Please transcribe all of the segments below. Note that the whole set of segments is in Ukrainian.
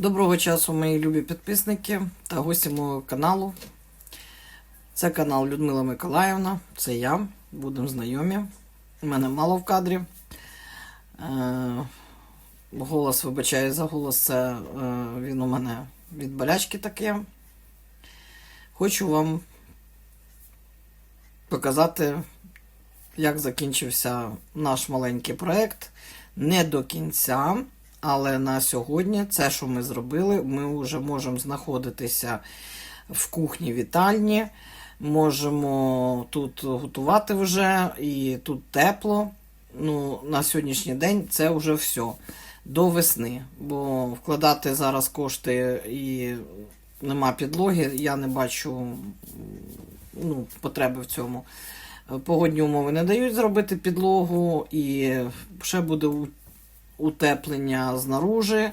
Доброго часу, мої любі підписники та гості мого каналу. Це канал Людмила Миколаївна, це я, будемо знайомі. Мене мало в кадрі. Е, голос, вибачаю за голос, це е, він у мене від болячки таке. Хочу вам показати, як закінчився наш маленький проект. Не до кінця. Але на сьогодні це, що ми зробили, ми вже можемо знаходитися в кухні вітальні, можемо тут готувати вже, і тут тепло. Ну, На сьогоднішній день це вже все. До весни. Бо вкладати зараз кошти і нема підлоги, я не бачу ну, потреби в цьому. Погодні умови не дають зробити підлогу, і ще буде утеплення знаружи.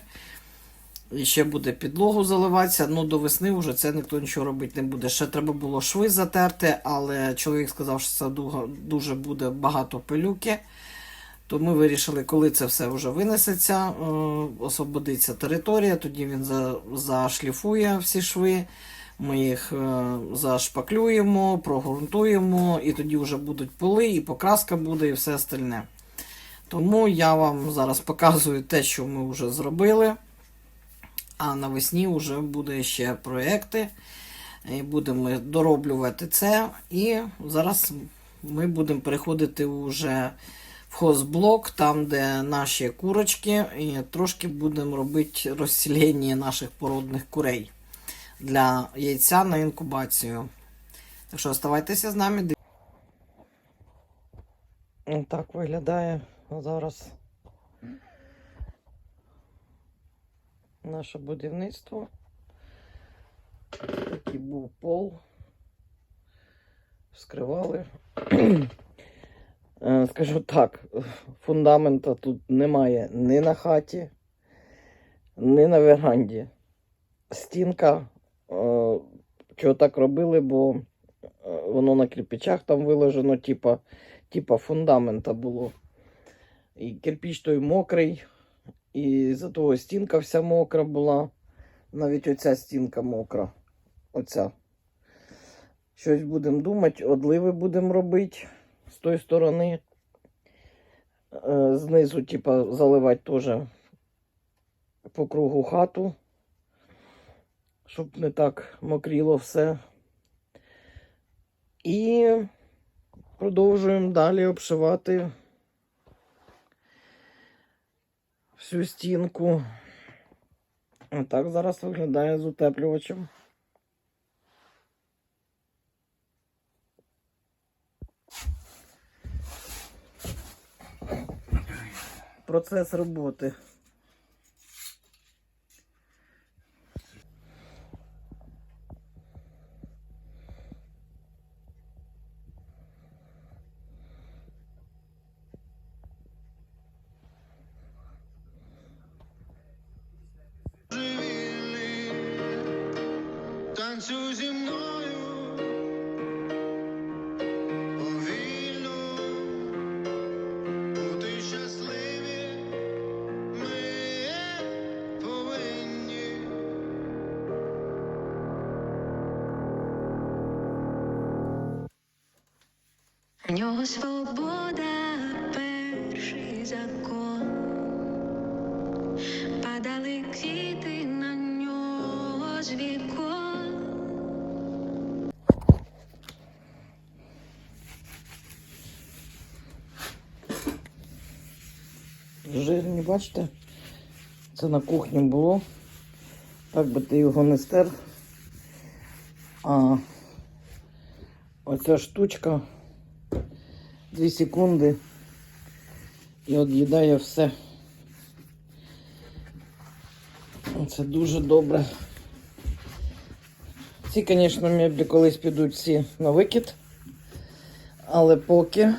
І ще буде підлогу заливатися. Ну, до весни вже це ніхто нічого робити не буде. Ще треба було шви затерти, але чоловік сказав, що це дуже буде багато пилюки. То ми вирішили, коли це все вже винесеться, освободиться територія, тоді він зашліфує всі шви. Ми їх зашпаклюємо, прогрунтуємо, і тоді вже будуть поли, і покраска буде, і все остальне. Тому я вам зараз показую те, що ми вже зробили. А навесні вже буде ще проекти. І будемо дороблювати це. І зараз ми будемо переходити вже в хозблок, там, де наші курочки, і трошки будемо робити розселення наших породних курей для яйця на інкубацію. Так що оставайтеся з нами. Так виглядає. А зараз наше будівництво. Такий був пол. Вскривали. Скажу так, фундамента тут немає ні на хаті, ні на веранді. Стінка, чого так робили, бо воно на кирпичах там виложено, типа, типа фундамента було. І кирпіч той мокрий, і за того стінка вся мокра була. Навіть оця стінка мокра. Оця. Щось будемо думати, одливи будемо робити з тої сторони. Е, знизу, типа, заливати теж по кругу хату, щоб не так мокріло все. І продовжуємо далі обшивати. Всю стінку. Отак зараз виглядає з утеплювачем. Процес роботи. Свобода перший закон. Падали квіти на нього з вікон. Жирні, бачите? Це на кухні було. Так би ти його не стер. А оця штучка 2 секунди і від'їдає все. Це дуже добре. Ці, звісно, меблі колись підуть всі на викид, але поки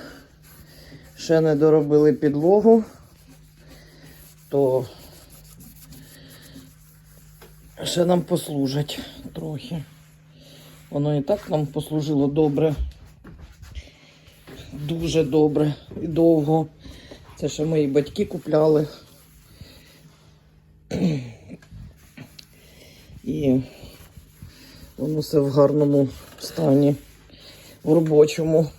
ще не доробили підлогу, то ще нам послужать трохи. Воно і так нам послужило добре. Дуже добре і довго. Це ще мої батьки купляли. І воно все в гарному стані, в робочому.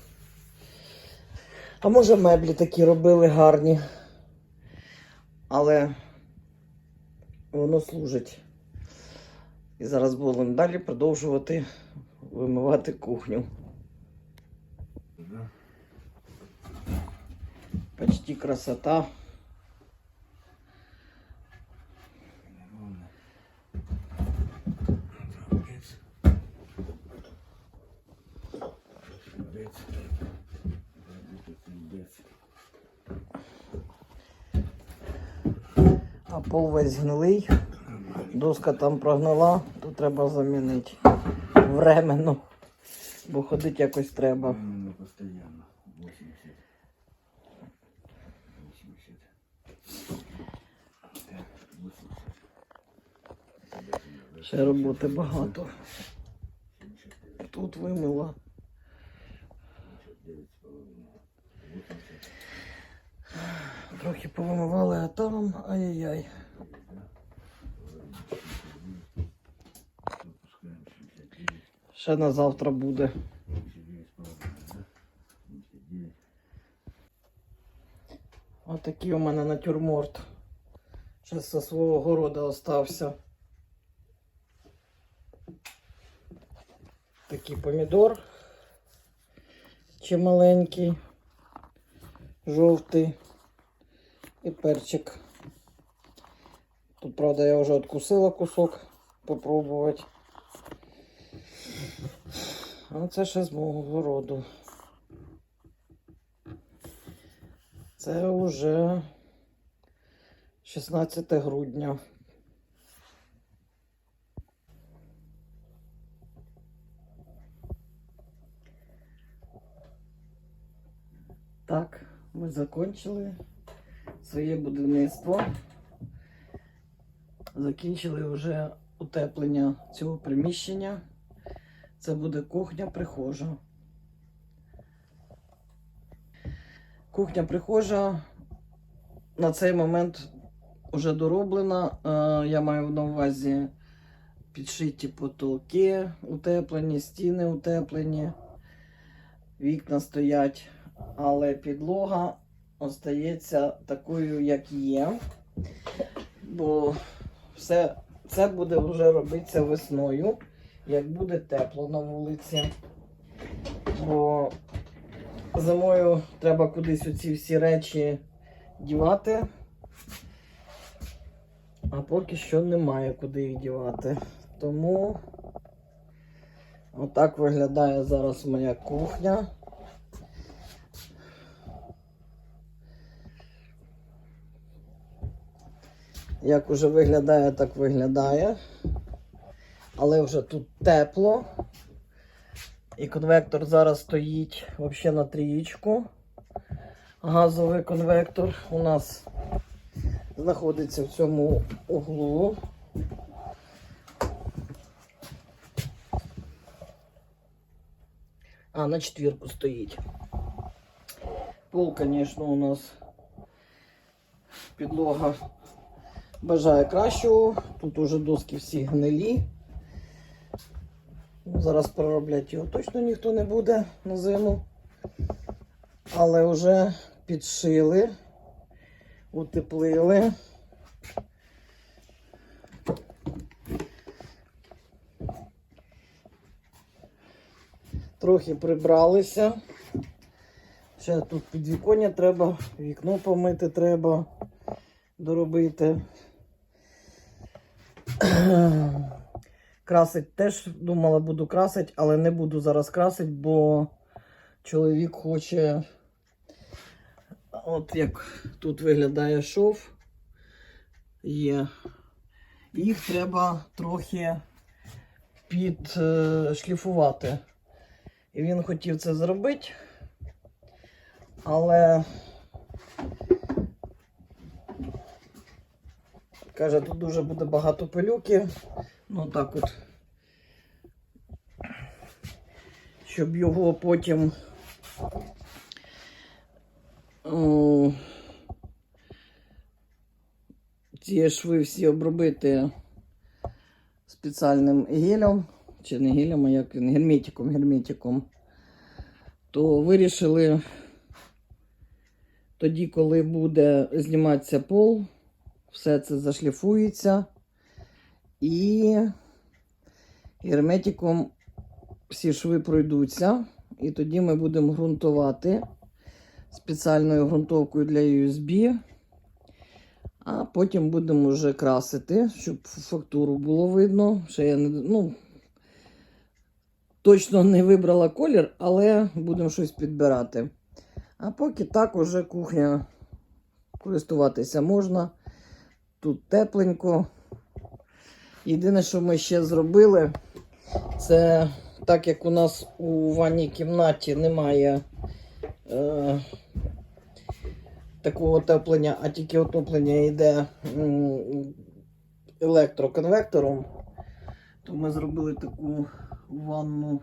А може меблі такі робили гарні. Але воно служить. І зараз будемо далі продовжувати вимивати кухню. Почти красота. А пол весь гнилий. Доска там прогнила, то треба замінити. Временно. Бо ходити якось треба. Ще роботи багато. Тут вимила. Трохи повимивали, а там ай-яй-яй. Ще на завтра буде. 79,5. да? 79. Отакий у мене натюрморт. Ще зі свого города остався. Такий помідор. Чималенький. Жовтий. І перчик. Тут, правда, я вже откусила кусок попробувати. А це ще з мого городу. Це вже 16 грудня. Так, ми закончили своє будівництво. Закінчили вже утеплення цього приміщення. Це буде кухня прихожа. Кухня прихожа на цей момент вже дороблена. Е, Я маю на увазі підшиті потолки, утеплені, стіни утеплені, вікна стоять, але підлога остається такою, як є. Бо все це буде вже робитися весною, як буде тепло на вулиці. Бо зимою треба кудись оці всі речі дівати. А поки що немає куди їх дівати. Тому отак виглядає зараз моя кухня. Як уже виглядає, так виглядає. Але вже тут тепло. І конвектор зараз стоїть взагалі на трієчку. Газовий конвектор у нас знаходиться в цьому углу. А, на четвірку стоїть. Пол, звісно, у нас підлога бажає кращого. Тут уже доски всі гнилі. Ну, Зараз переробляти його точно ніхто не буде на зиму. Але вже підшили, утеплили. Трохи прибралися. Ще тут підвіконня треба, вікно помити треба доробити. Красить теж думала, буду красити, але не буду зараз красити, бо чоловік хоче. От як тут виглядає шов. Є. Їх треба трохи підшліфувати. І він хотів це зробити. Але каже, тут дуже буде багато пилюки. Ну так от. Щоб його потім ці шви всі обробити спеціальним гелем, чи не гелем, а як герметиком, герметиком, то вирішили тоді, коли буде зніматися пол, все це зашліфується і герметиком всі шви пройдуться. І тоді ми будемо ґрунтувати спеціальною ґрунтовкою для USB. А потім будемо вже красити, щоб фактуру було видно. Ще я не, ну, точно не вибрала колір, але будемо щось підбирати. А поки так уже кухня користуватися можна. Тут тепленько. Єдине, що ми ще зробили, це так як у нас у ванній кімнаті немає е, такого отоплення, а тільки отоплення йде електроконвектором, то ми зробили таку ванну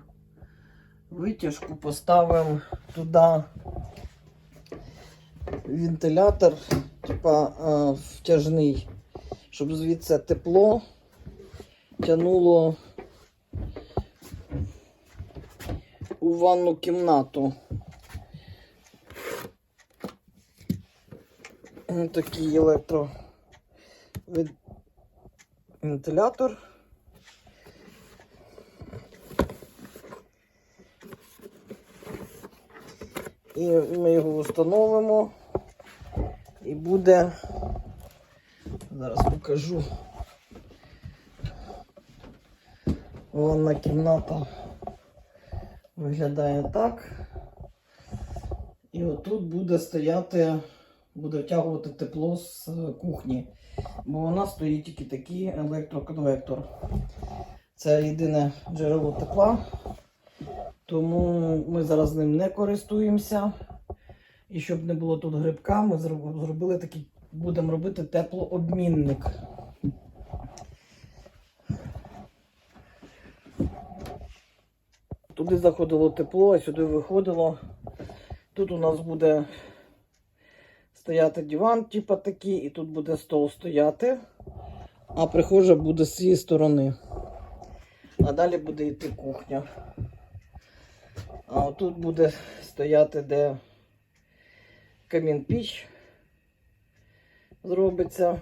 витяжку, поставимо туди вентилятор, типа е, втяжний, щоб звідси тепло тянуло у ванну кімнату. Такий електро І ми його встановимо. І буде. Зараз покажу. Ванна кімната виглядає так. І отут буде стояти, буде втягувати тепло з кухні. Бо у нас стоїть тільки такий електроконвектор. Це єдине джерело тепла. Тому ми зараз ним не користуємося. І щоб не було тут грибка, ми зробили такий, будемо робити теплообмінник. Туди заходило тепло, а сюди виходило. Тут у нас буде стояти диван, типа такий, і тут буде стол стояти, а прихожа буде з цієї сторони. А далі буде йти кухня. А отут буде стояти, де камін піч зробиться.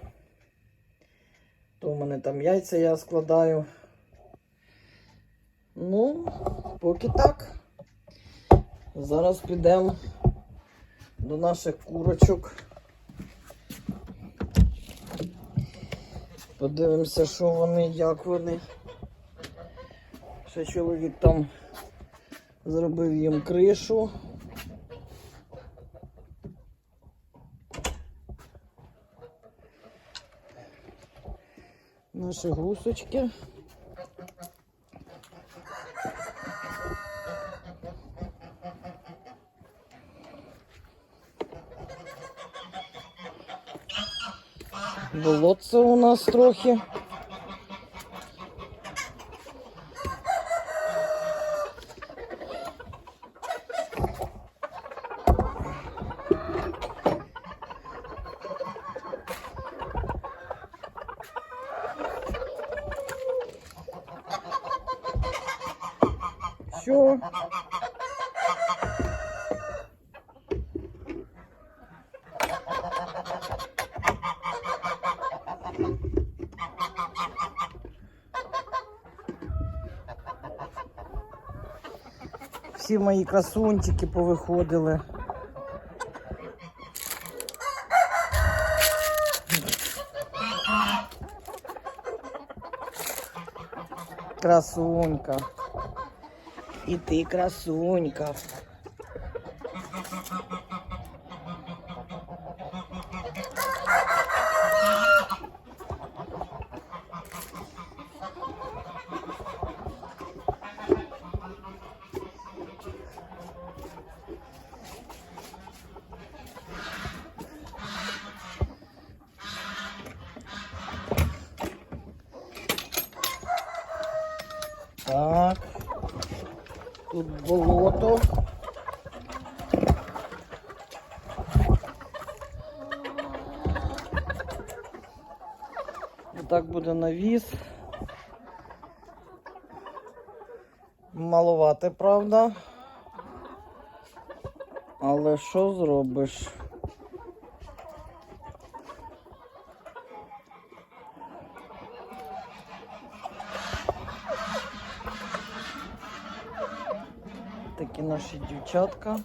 То в мене там яйця я складаю. Ну, поки так. Зараз підемо до наших курочок. Подивимося, що вони, як вони. Ще чоловік там зробив їм кришу. Наші гусочки. Болотце у нас трохи. Що? Всі мої красунчики повиходили. Красунька. І ти красунька. буде навіс. Малувати, правда. Але що зробиш? Такі наші дівчатка.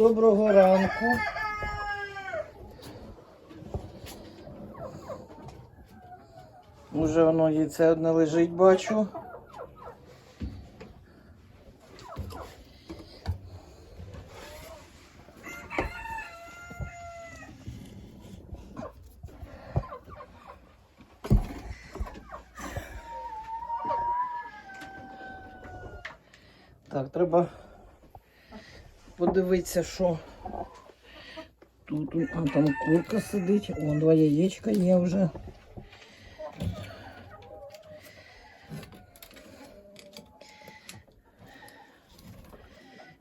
Доброго ранку. Уже воно яйце одне лежить, бачу. Так, треба подивитися, що тут а, там курка сидить. О, два яєчка є вже.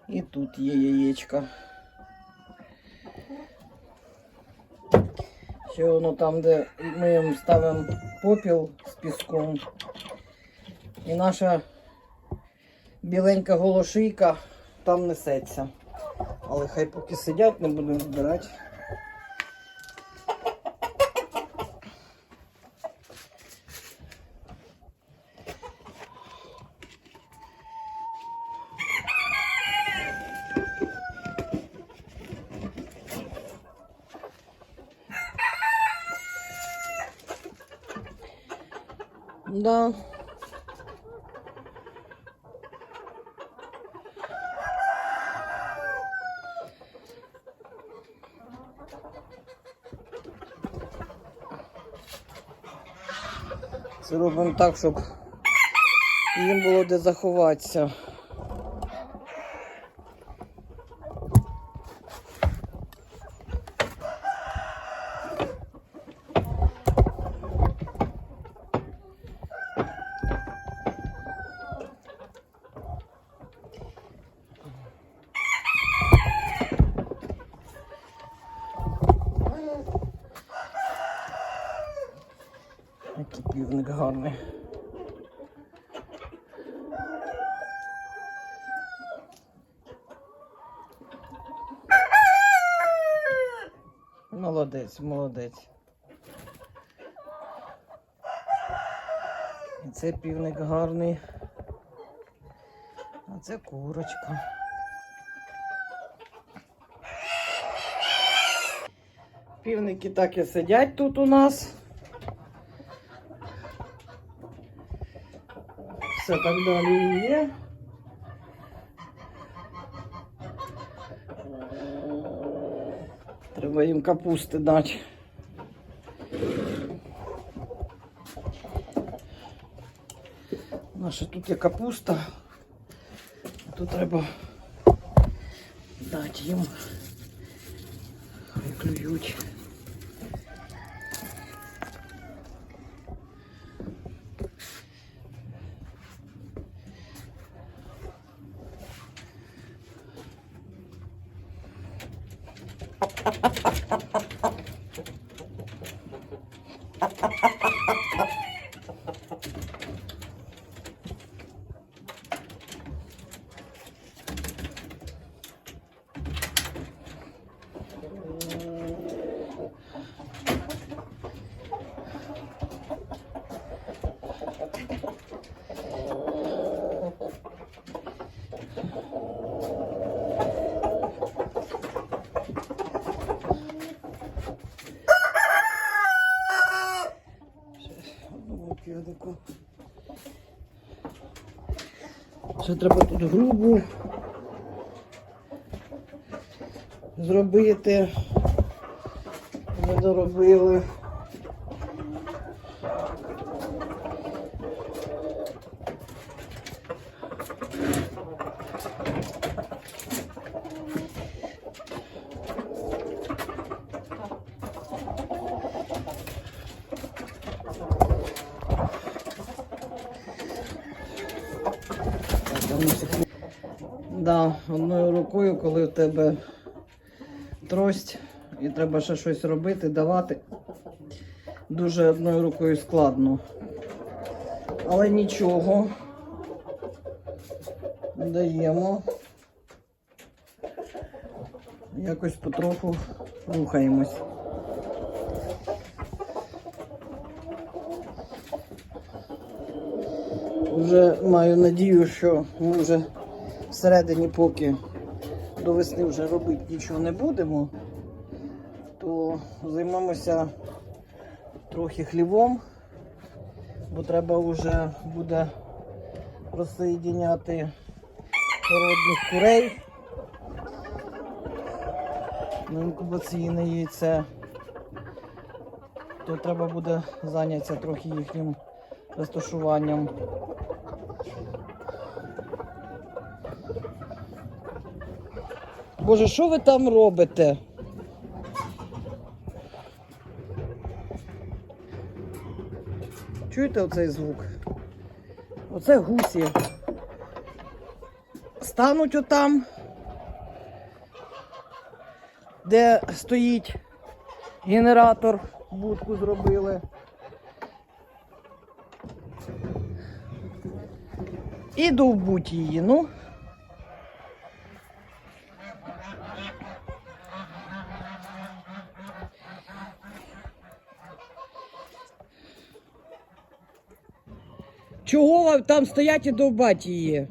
І тут є яєчка. Ще воно там, де ми їм ставимо попіл з піском. І наша біленька голошийка там несеться. Але хай поки сидять, не будемо збирати. Це робимо так, щоб їм було де заховатися. Який півник гарний. Молодець, молодець. І це півник гарний. А це курочка. Півники так і сидять тут у нас. Все так далі є. Треба їм капусти дати. Наша тут є капуста. Тут треба дати їм. Хай клюють. Маленьку. Ще треба тут грубу зробити. Ми доробили. Да, одною рукою, коли в тебе трость і треба ще щось робити, давати. Дуже одною рукою складно. Але нічого. Даємо. Якось потроху рухаємось. Вже маю надію, що ми вже всередині, поки до весни вже робити нічого не будемо, то займемося трохи хлівом, бо треба вже буде розсоєдіняти породних курей на інкубаційне яйце, то треба буде зайнятися трохи їхнім розташуванням. Боже, що ви там робите? Чуєте оцей звук? Оце гусі. Стануть отам, де стоїть генератор, будку зробили. І довбуть її, ну. Там стоять і довбать її?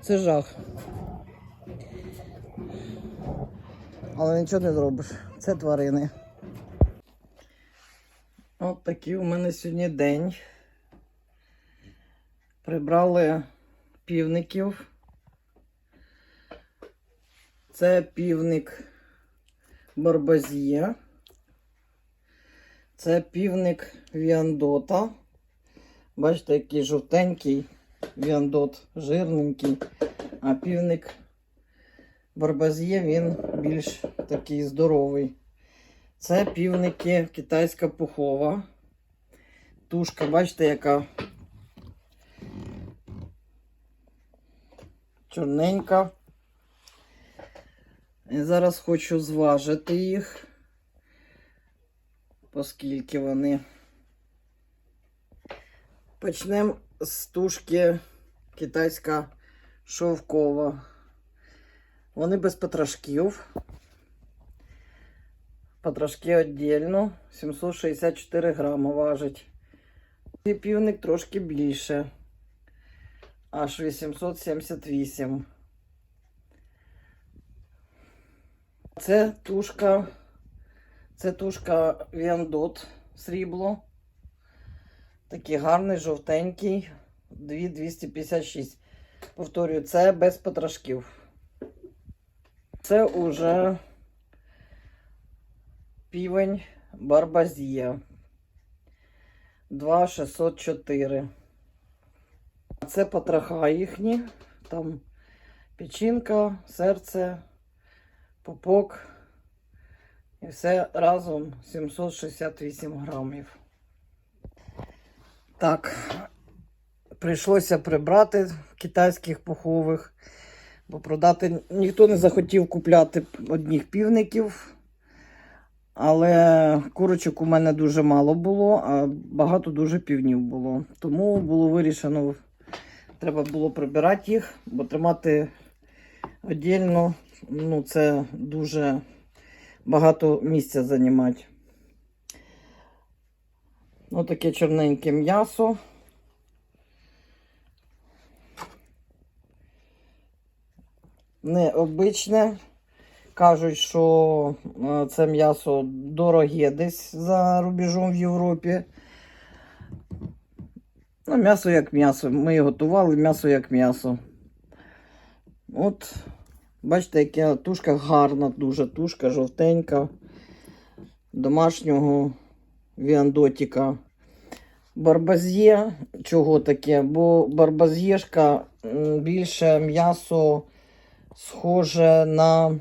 Це жах. Але нічого не зробиш. Це тварини. От такий у мене сьогодні день. Прибрали півників. Це півник Барбазія. Це півник Віандота. Бачите, який жовтенький Віандот, жирненький, а півник Барбазє, він більш такий здоровий. Це півники китайська пухова. Тушка, бачите, яка чорненька. І зараз хочу зважити їх оскільки вони. Почнемо з тушки китайська шовкова. Вони без потрошків. Потрошки віддільно. 764 грами важить. І півник трошки більше. Аж 878. Це тушка. Це тушка Віандот срібло. Такий гарний, жовтенький. 2256. Повторюю, це без потрошків. Це уже півень Барбазія. 2604. Це потроха їхні. Там печінка, серце, попок. І все разом 768 грамів. Так, прийшлося прибрати китайських пухових, бо продати ніхто не захотів купляти одних півників. Але курочок у мене дуже мало було, а багато дуже півнів було. Тому було вирішено, треба було прибирати їх, бо тримати віддільно, ну, це дуже багато місця займати. Ось таке чорненьке м'ясо. Необичне, кажуть, що е, це м'ясо дороге десь за рубежом в Європі. Ну, м'ясо як м'ясо. Ми готували м'ясо як м'ясо. От, бачите, яка тушка гарна, дуже тушка, жовтенька. Домашнього віандотіка. Барбазє, чого таке? Бо барбазєшка більше м'ясо схоже на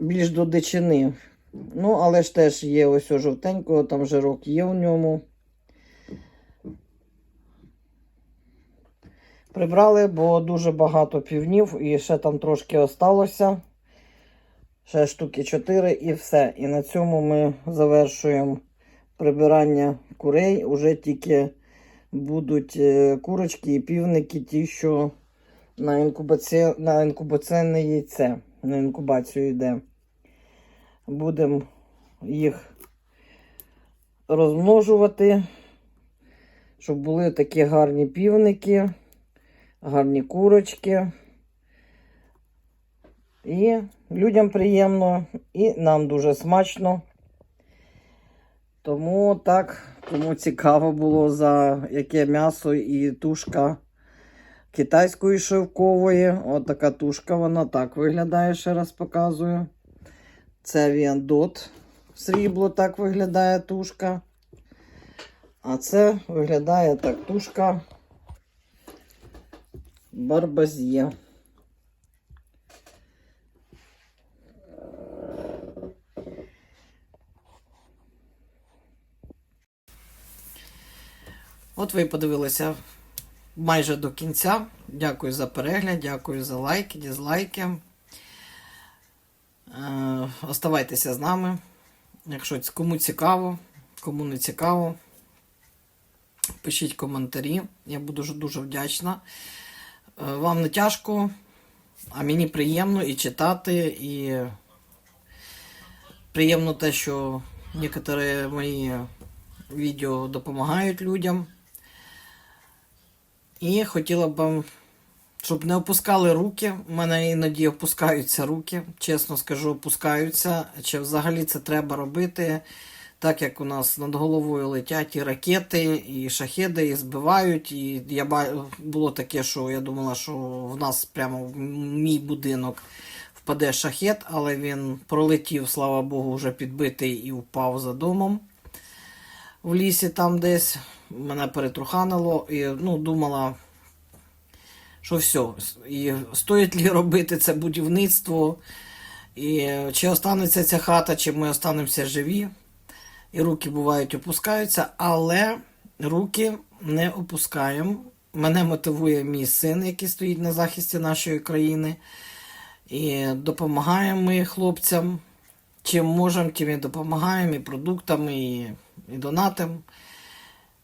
більш до дичини. Ну, але ж теж є ось жовтенького, там жирок є в ньому. Прибрали, бо дуже багато півнів і ще там трошки осталося. Ще штуки 4 і все. І на цьому ми завершуємо прибирання курей. Уже тільки будуть е, курочки і півники, ті, що на, інкубаці... на інкубаційне яйце, на інкубацію йде. Будемо їх розмножувати, щоб були такі гарні півники, гарні курочки. І людям приємно, і нам дуже смачно. Тому так, кому цікаво було за яке м'ясо і тушка китайської шовкової. От така тушка, вона так виглядає, ще раз показую. Це Віандот. Срібло так виглядає тушка. А це виглядає так тушка Барбазє. От ви подивилися майже до кінця. Дякую за перегляд, дякую за лайки, дізлайки. Е, оставайтеся з нами. Якщо кому цікаво, кому не цікаво, пишіть коментарі. Я буду дуже, дуже вдячна. Е, вам не тяжко, а мені приємно і читати, і приємно те, що некоторі мої відео допомагають людям. І хотіла б вам, щоб не опускали руки. У мене іноді опускаються руки, чесно скажу, опускаються. Чи взагалі це треба робити, так як у нас над головою летять і ракети, і шахеди, і збивають. І я було таке, що я думала, що в нас прямо в мій будинок впаде шахет, але він пролетів, слава Богу, вже підбитий і впав за домом в лісі там десь. Мене перетруханило і ну, думала, що все. І стоїть ли робити це будівництво, і чи останеться ця хата, чи ми останемося живі. І руки бувають опускаються, але руки не опускаємо. Мене мотивує мій син, який стоїть на захисті нашої країни. І допомагаємо ми хлопцям. Чим можемо, тим і допомагаємо і продуктами, і, і донатимо,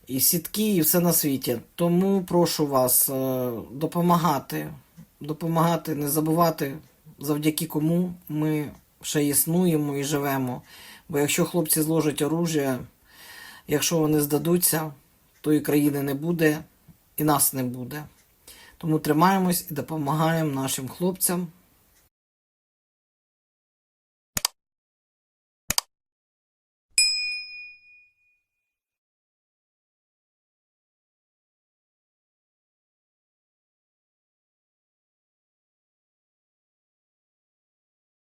і сітки, і все на світі. Тому прошу вас е, допомагати, допомагати, не забувати, завдяки кому ми ще існуємо і живемо. Бо якщо хлопці зложать оружие, якщо вони здадуться, то і країни не буде, і нас не буде. Тому тримаємось і допомагаємо нашим хлопцям.